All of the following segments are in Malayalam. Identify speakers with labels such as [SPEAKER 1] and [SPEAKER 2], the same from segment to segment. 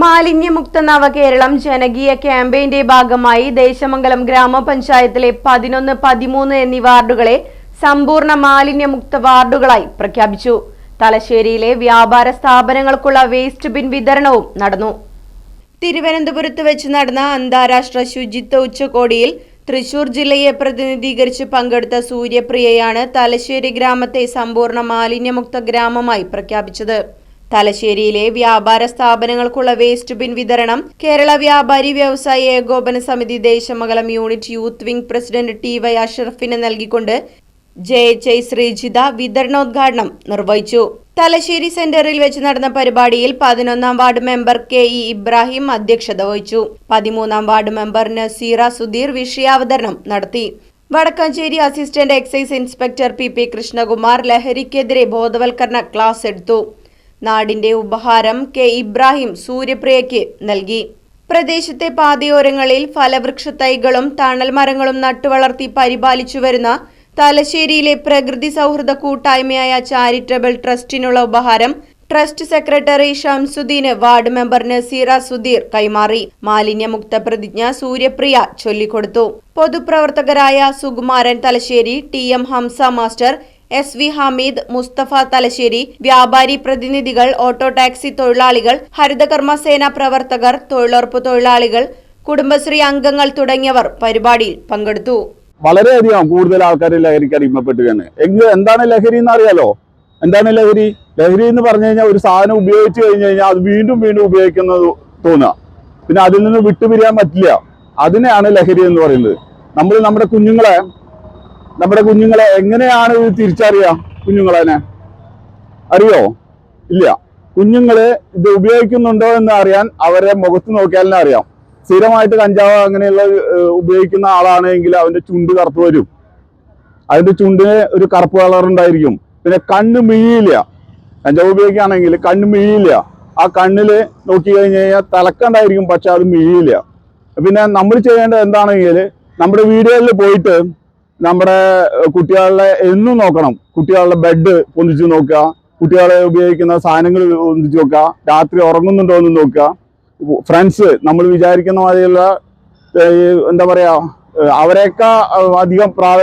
[SPEAKER 1] മാലിന്യമുക്ത നവകേരളം ജനകീയ ക്യാമ്പയിന്റെ ഭാഗമായി ദേശമംഗലം ഗ്രാമപഞ്ചായത്തിലെ പതിനൊന്ന് പതിമൂന്ന് എന്നീ വാർഡുകളെ സമ്പൂർണ മാലിന്യമുക്ത വാർഡുകളായി പ്രഖ്യാപിച്ചു. തലശ്ശേരിയിലെ വ്യാപാര സ്ഥാപനങ്ങൾക്കുള്ള വേസ്റ്റ് ബിൻ വിതരണവും നടന്നു. തിരുവനന്തപുരത്ത് വെച്ച് നടന്ന അന്താരാഷ്ട്ര ശുചിത്വ ഉച്ചകോടിയിൽ തൃശൂർ ജില്ലയെ പ്രതിനിധീകരിച്ച് പങ്കെടുത്ത സൂര്യപ്രിയയാണ് തലശ്ശേരി ഗ്രാമത്തെ സമ്പൂർണ മാലിന്യമുക്ത ഗ്രാമമായി പ്രഖ്യാപിച്ചത്. തലശ്ശേരിയിലെ വ്യാപാര സ്ഥാപനങ്ങൾക്കുള്ള വേസ്റ്റ് ബിൻ വിതരണം കേരള വ്യാപാരി വ്യവസായി ഏകോപന സമിതി Desamangalam unit youth wing president T Y അഷറഫിന് നൽകിക്കൊണ്ട് ജെ എച്ച് ഐ ശ്രീജിത വിതരണോദ്ഘാടനം നിർവഹിച്ചു. തലശ്ശേരി സെന്ററിൽ വെച്ച് നടന്ന പരിപാടിയിൽ പതിനൊന്നാം ward member K E Ibrahim അധ്യക്ഷത വഹിച്ചു. പതിമൂന്നാം വാർഡ് മെമ്പർ നസീറ സുധീർ വിഷയാവതരണം നടത്തി. Vadakkanchery assistant excise inspector P P Krishnakumar ലഹരിക്കെതിരെ ബോധവൽക്കരണ ക്ലാസ് എടുത്തു. നാടിന്റെ ഉപഹാരം കെ ഇബ്രാഹിം സൂര്യപ്രിയയ്ക്ക് നൽകി. പ്രദേശത്തെ പാതയോരങ്ങളിൽ ഫലവൃക്ഷ തൈകളും തണൽ മരങ്ങളും നട്ടുവളർത്തി പരിപാലിച്ചു വരുന്ന തലശ്ശേരിയിലെ പ്രകൃതി സൗഹൃദ കൂട്ടായ്മയായ ചാരിറ്റബിൾ ട്രസ്റ്റിനുള്ള ഉപഹാരം ട്രസ്റ്റ് സെക്രട്ടറി ഷംസുദ്ദീന് വാർഡ് മെമ്പർ നസീറ സുധീർ കൈമാറി. മാലിന്യമുക്ത പ്രതിജ്ഞ സൂര്യപ്രിയ ചൊല്ലിക്കൊടുത്തു. പൊതുപ്രവർത്തകരായ Sukumaran Thalassery T M Hamsa master S V Hameed Musthafa Thalassery വ്യാപാരി പ്രതിനിധികൾ ഓട്ടോ ടാക്സി തൊഴിലാളികൾ ഹരിതകർമ്മസേന പ്രവർത്തകർ തൊഴിലുറപ്പ് തൊഴിലാളികൾ കുടുംബശ്രീ അംഗങ്ങൾ തുടങ്ങിയവർ പരിപാടിയിൽ പങ്കെടുത്തു.
[SPEAKER 2] വളരെയധികം കൂടുതൽ ആൾക്കാർ ലഹരിക്ക് അടിമപ്പെട്ടുകയാണ് എങ്കിൽ എന്താണ് ലഹരി എന്ന് അറിയാലോ എന്താണ് ലഹരി? ലഹരി എന്ന് പറഞ്ഞു കഴിഞ്ഞാൽ ഒരു സാധനം ഉപയോഗിച്ച് കഴിഞ്ഞു കഴിഞ്ഞാൽ അത് വീണ്ടും വീണ്ടും ഉപയോഗിക്കുന്നത് തോന്നുക പിന്നെ അതിൽ നിന്ന് വിട്ടുപിരിയാൻ പറ്റില്ല. അതിനെയാണ് ലഹരി എന്ന് പറയുന്നത്. നമ്മൾ നമ്മുടെ കുഞ്ഞുങ്ങളെ നമ്മുടെ കുഞ്ഞുങ്ങളെ എങ്ങനെയാണ് ഇത് തിരിച്ചറിയാ കുഞ്ഞുങ്ങളെ അറിയോ? ഇല്ല. കുഞ്ഞുങ്ങൾ ഇത് ഉപയോഗിക്കുന്നുണ്ടോ എന്ന് അറിയാൻ അവരെ മുഖത്ത് നോക്കിയാൽ അറിയാം. സ്ഥിരമായിട്ട് കഞ്ചാവ് അങ്ങനെയുള്ള ഉപയോഗിക്കുന്ന ആളാണെങ്കിൽ അവന്റെ ചുണ്ട് കറുപ്പ് വരും. അതിന്റെ ചുണ്ടിന് ഒരു കറുപ്പ് കളർ ഉണ്ടായിരിക്കും. പിന്നെ കണ്ണ് മിഴിയില്ല. കഞ്ചാവ് ഉപയോഗിക്കുകയാണെങ്കിൽ കണ്ണ് മിഴിയില്ല. ആ കണ്ണിൽ നോക്കി കഴിഞ്ഞ് കഴിഞ്ഞാൽ തലക്കണ്ടായിരിക്കും പക്ഷെ അത് മിഴിയില്ല. പിന്നെ നമ്മൾ ചെയ്യേണ്ടത് എന്താണെങ്കിൽ നമ്മുടെ വീടുകളിൽ പോയിട്ട് നമ്മുടെ കുട്ടികളുടെ എന്നും നോക്കണം. കുട്ടികളുടെ ബെഡ് പൊന്തിച്ച് നോക്കുക. കുട്ടികളെ ഉപയോഗിക്കുന്ന സാധനങ്ങൾ പൊന്തിച്ച് നോക്കുക. രാത്രി ഉറങ്ങുന്നുണ്ടോ എന്ന് നോക്കുക. ഫ്രണ്ട്സ് നമ്മൾ വിചാരിക്കുന്ന മാതിരിയുള്ള എന്താ പറയാ ഏഹ്, അവരെയൊക്കെ അധികം പ്രായ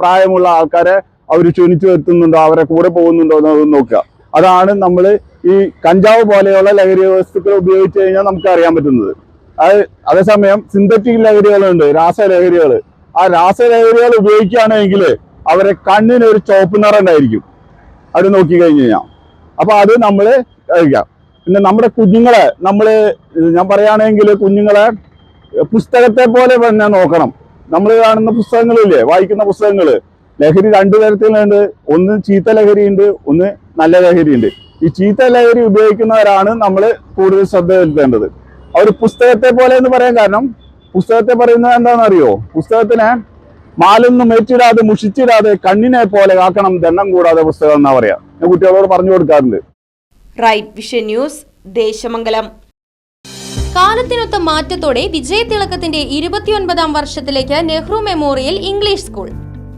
[SPEAKER 2] പ്രായമുള്ള ആൾക്കാരെ അവർ ക്ഷണിച്ചു വരുത്തുന്നുണ്ടോ അവരെ കൂടെ പോകുന്നുണ്ടോ എന്ന് നോക്കുക. അതാണ് നമ്മൾ ഈ കഞ്ചാവ് പോലെയുള്ള ലഹരി വസ്തുക്കൾ ഉപയോഗിച്ച് കഴിഞ്ഞാൽ നമുക്ക് അറിയാൻ പറ്റുന്നത്. അത് അതേസമയം സിന്തറ്റിക് ലഹരികളുണ്ട് രാസലഹരികൾ ആ രാസലഹരികൾ ഉപയോഗിക്കുകയാണെങ്കിൽ അവരെ കണ്ണിന് ഒരു ചുവപ്പ് നിറം ഉണ്ടായിരിക്കും. അത് നോക്കി കഴിഞ്ഞ് കഴിഞ്ഞാൽ അപ്പൊ അത് നമ്മൾ കഴിക്കാം പിന്നെ നമ്മുടെ കുഞ്ഞുങ്ങളെ നമ്മൾ ഞാൻ പറയുകയാണെങ്കിൽ കുഞ്ഞുങ്ങളെ പുസ്തകത്തെ പോലെ തന്നെ നോക്കണം. നമ്മൾ കാണുന്ന പുസ്തകങ്ങളില്ലേ വായിക്കുന്ന പുസ്തകങ്ങൾ ലഹരി രണ്ടു തരത്തിലുണ്ട്. ഒന്ന് ചീത്ത ലഹരിയുണ്ട് ഒന്ന് നല്ല ലഹരിയുണ്ട്. ഈ ചീത്ത ലഹരി ഉപയോഗിക്കുന്നവരാണ് നമ്മൾ കൂടുതൽ ശ്രദ്ധ ചെലുത്തേണ്ടത്. അവർ പുസ്തകത്തെ പോലെ എന്ന് പറയാൻ കാരണം പുസ്തകത്തെ പറയുന്നത് എന്താണെന്ന് അറിയോ മാലൊന്നും ഏറ്റിടാതെ മുഷിച്ചിടാതെ കണ്ണിനെ പോലെ ആക്കണം ദണ്ണം കൂടാതെ പുസ്തകം എന്നാ പറയാ. ഞാൻ കുട്ടികളോട് പറഞ്ഞു കൊടുക്കാറുണ്ട്.
[SPEAKER 1] Right vision news Desamangalam.
[SPEAKER 3] കാലത്തിനൊത്ത മാറ്റത്തോടെ വിജയതിളക്കത്തിന്റെ ഇരുപത്തിയൊൻപതാം വർഷത്തിലേക്ക് നെഹ്റു മെമ്മോറിയൽ ഇംഗ്ലീഷ് സ്കൂൾ.